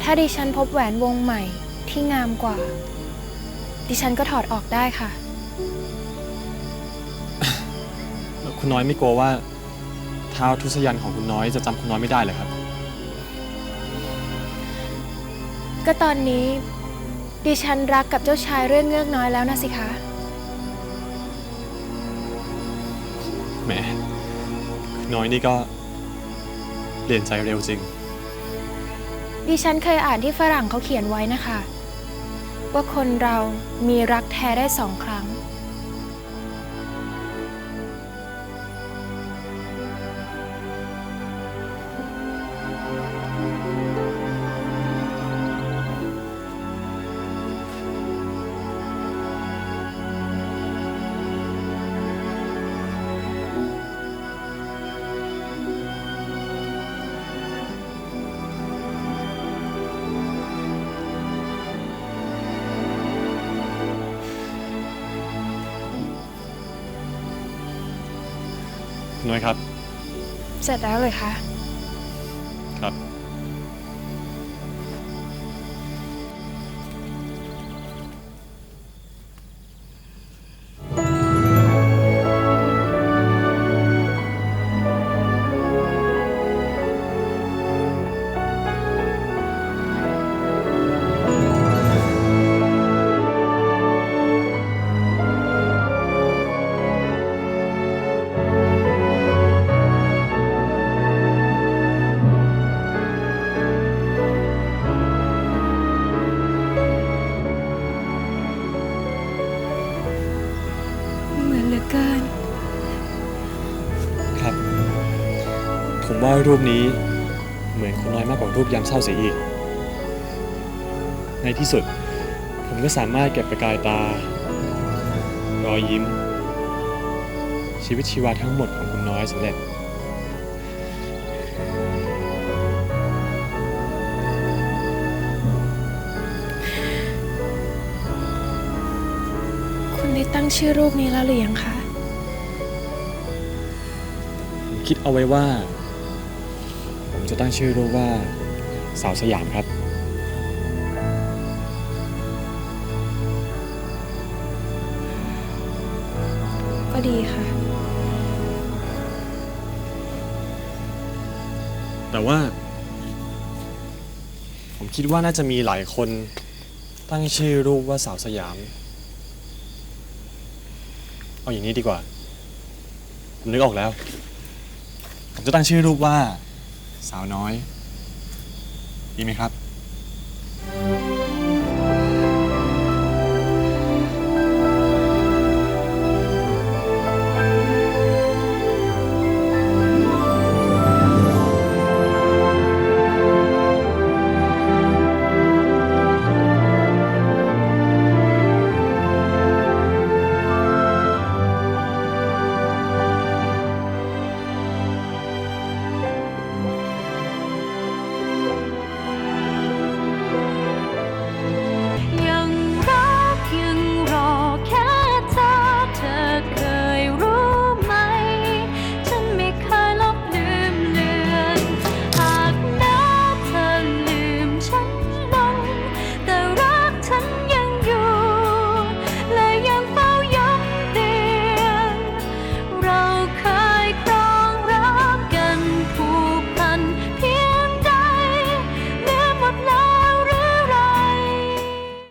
แต่ถ้าดิฉันพบแหวนวงใหม่ที่งามกว่า ดิฉันก็ถอดออกได้ค่ะ คุณน้อยไม่กลัวว่าเท้าทุสยันของคุณน้อยจะจำคุณน้อยไม่ได้เลยครับ ก็ตอนนี้ ดิฉันรักกับเจ้าชายเรื่องเงือกน้อยแล้วนะสิคะ แหมคุณน้อยนี่ก็เปลี่ยนใจเร็วจริง ดิฉันเคยอ่านที่ฝรั่งเขาเขียนไว้นะคะ ว่าคนเรามีรักแท้ได้สองครั้ง น้อยครับ เสร็จแล้วเลยคะครับ ผมว่ารูปนี้เหมือนคุณน้อยมากกว่ารูปยามเศร้าเสียอีก ในที่สุด ผมก็สามารถเก็บประกายตา รอยยิ้ม ชีวิตชีวาทั้งหมดของคุณน้อยสำเร็จคุณได้ตั้งชื่อรูปนี้แล้วหรือยังคะ ผมคิดเอาไว้ว่า ผมจะตั้งชื่อรูปว่าสาวสยามครับ ก็ดีค่ะ แต่ว่า ผมคิดว่าน่าจะมีหลายคนตั้งชื่อรูปว่าสาวสยาม เอาอย่างนี้ดีกว่า ผมนึกออกแล้ว ผมจะตั้งชื่อรูปว่า สาวน้อย ดีไหมครับ